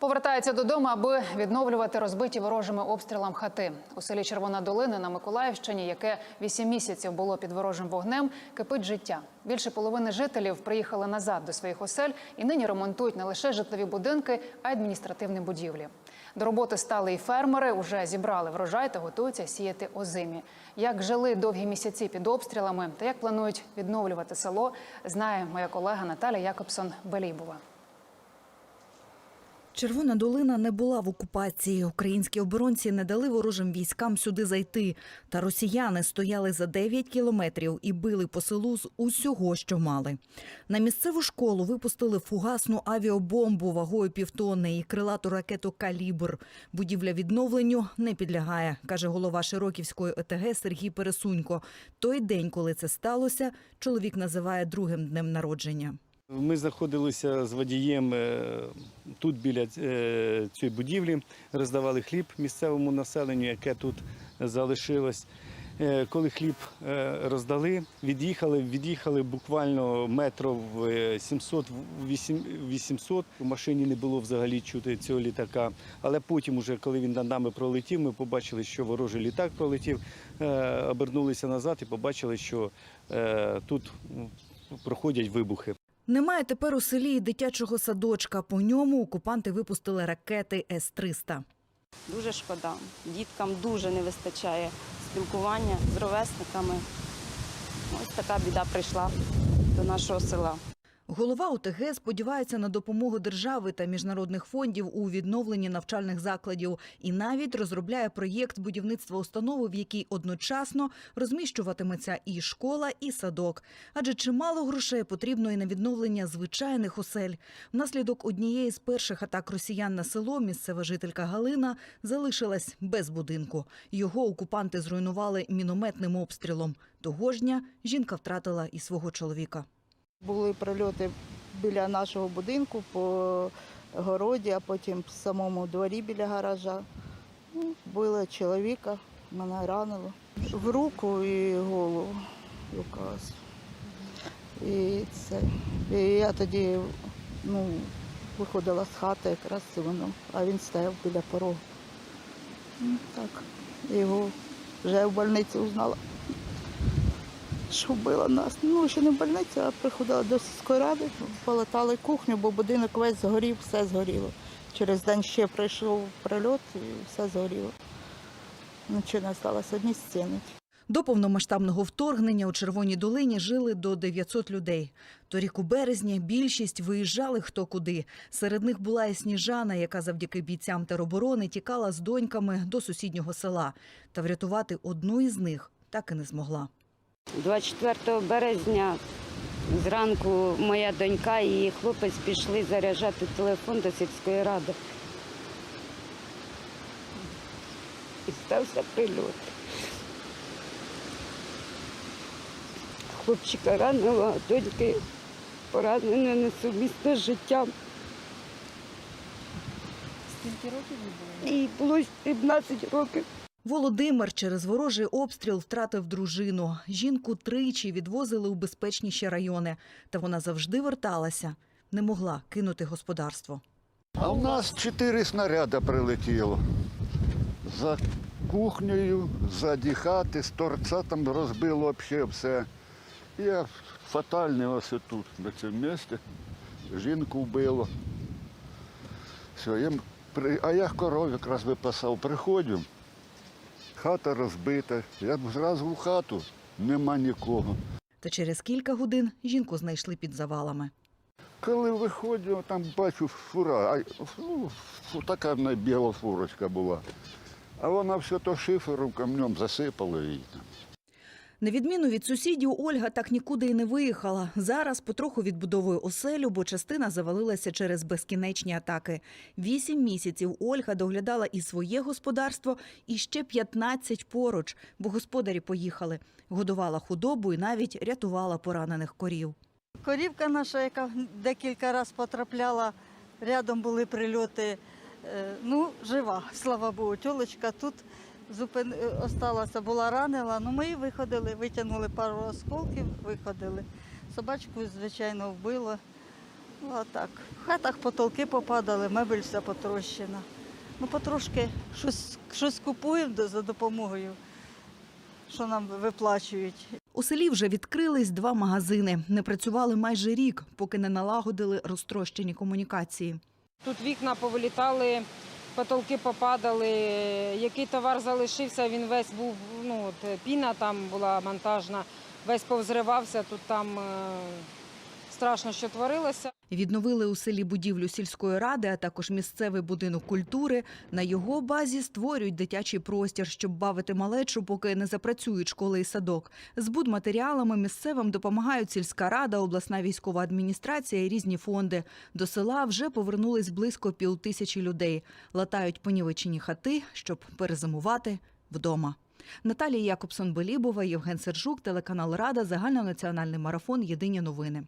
Повертається додому, аби відновлювати розбиті ворожими обстрілам хати у селі Червона Долина на Миколаївщині, яке вісім місяців було під ворожим вогнем. Кипить життя. Більше половини жителів приїхали назад до своїх осель і нині ремонтують не лише житлові будинки, а й адміністративні будівлі. До роботи стали і фермери. Уже зібрали врожай та готуються сіяти озимі. Як жили довгі місяці під обстрілами та як планують відновлювати село, знає моя колега Наталя Якобсон Белібова. Червона долина не була в окупації. Українські оборонці не дали ворожим військам сюди зайти. Та росіяни стояли за 9 кілометрів і били по селу з усього, що мали. На місцеву школу випустили фугасну авіабомбу вагою півтонни і крилату ракету «Калібр». Будівля відновленню не підлягає, каже голова Широківської ОТГ Сергій Пересунько. Той день, коли це сталося, чоловік називає другим днем народження. Ми знаходилися з водієм е, тут біля е, цієї будівлі, роздавали хліб місцевому населенню, яке тут залишилось. Е, Коли хліб роздали, від'їхали, від'їхали буквально метрів е, 700-800. У машині не було взагалі чути цього літака. Але потім, уже, коли він над нами пролетів, ми побачили, що ворожий літак пролетів, обернулися назад і побачили, що тут проходять вибухи. Немає тепер у селі і дитячого садочка. По ньому окупанти випустили ракети С-300. Дуже шкода. Діткам дуже не вистачає спілкування з ровесниками. Ось така біда прийшла до нашого села. Голова ОТГ сподівається на допомогу держави та міжнародних фондів у відновленні навчальних закладів і навіть розробляє проєкт будівництва установи, в якій одночасно розміщуватиметься і школа, і садок. Адже чимало грошей потрібно і на відновлення звичайних осель. Внаслідок однієї з перших атак росіян на село місцева жителька Галина залишилась без будинку. Його окупанти зруйнували мінометним обстрілом. Того ж дня жінка втратила і свого чоловіка. Були прильоти біля нашого будинку по городі, а потім в самому дворі біля гаража. Ну, чоловіка, мене ранило. В руку і голову якась. І це. І я тоді ну, виходила з хати якраз і воно, а він стояв біля порогу. Ну, так. Його вже в больниці узнала що вбила нас. Ну, ще не в больниці, а приходила до сільської ради, полетали кухню, бо будинок весь згорів, все згоріло. Через день ще прийшов прильот і все згоріло. Нічого не сталося, одні стіни. До повномасштабного вторгнення у Червоній долині жили до 900 людей. Торік у березні більшість виїжджали хто куди. Серед них була і Сніжана, яка завдяки бійцям тероборони тікала з доньками до сусіднього села. Та врятувати одну із них так і не змогла. 24 березня зранку моя донька і її хлопець пішли заряджати телефон до сільської ради. І стався прильот. Хлопчика ранила, а доньки поранено несумісне з життям. Скільки років було? Їй було 17 років. Володимир через ворожий обстріл втратив дружину. Жінку тричі відвозили у безпечніші райони, та вона завжди верталася, не могла кинути господарство. А в нас чотири снаряди прилетіло. За кухнею, ззаді хати, з торця там розбило взагалі все. Я фатальний ось тут, на цьому місці. Жінку вбило. Все, я, а я коров якраз випасав, приходжу, хата розбита. Я зразу в хату, нема нікого. Та через кілька годин жінку знайшли під завалами. Коли виходжу, там бачу фура, а, ну, така біла фурочка була. А вона все то шифером камнем засипала її. там. На відміну від сусідів, Ольга так нікуди й не виїхала. Зараз потроху відбудовує оселю, бо частина завалилася через безкінечні атаки. Вісім місяців Ольга доглядала і своє господарство, і ще 15 поруч, бо господарі поїхали. Годувала худобу і навіть рятувала поранених корів. Корівка наша, яка декілька разів потрапляла, рядом були прильоти. е, Ну, жива, слава Богу, тьолочка тут зупин... е, осталася, була ранена. Ну, ми її виходили, витягнули пару осколків, виходили. Собачку, звичайно, вбило. А так. В хатах потолки попадали, мебель вся потрощена. Ну, потрошки щось, щось купуємо за допомогою, що нам виплачують. У селі вже відкрились два магазини. Не працювали майже рік, поки не налагодили розтрощені комунікації. Тут вікна повилітали, потолки попадали. Який товар залишився, він весь був, ну от піна там була монтажна, весь повзривався, тут там е, страшно, що творилося. Відновили у селі будівлю сільської ради, а також місцевий будинок культури. На його базі створюють дитячий простір, щоб бавити малечу, поки не запрацюють школи і садок. З будматеріалами місцевим допомагають сільська рада, обласна військова адміністрація і різні фонди. До села вже повернулись близько півтисячі людей. Латають понівечені хати, щоб перезимувати вдома. Наталія Якобсон-Белібова, Євген Сержук, телеканал Рада, загальнонаціональний марафон. Єдині новини.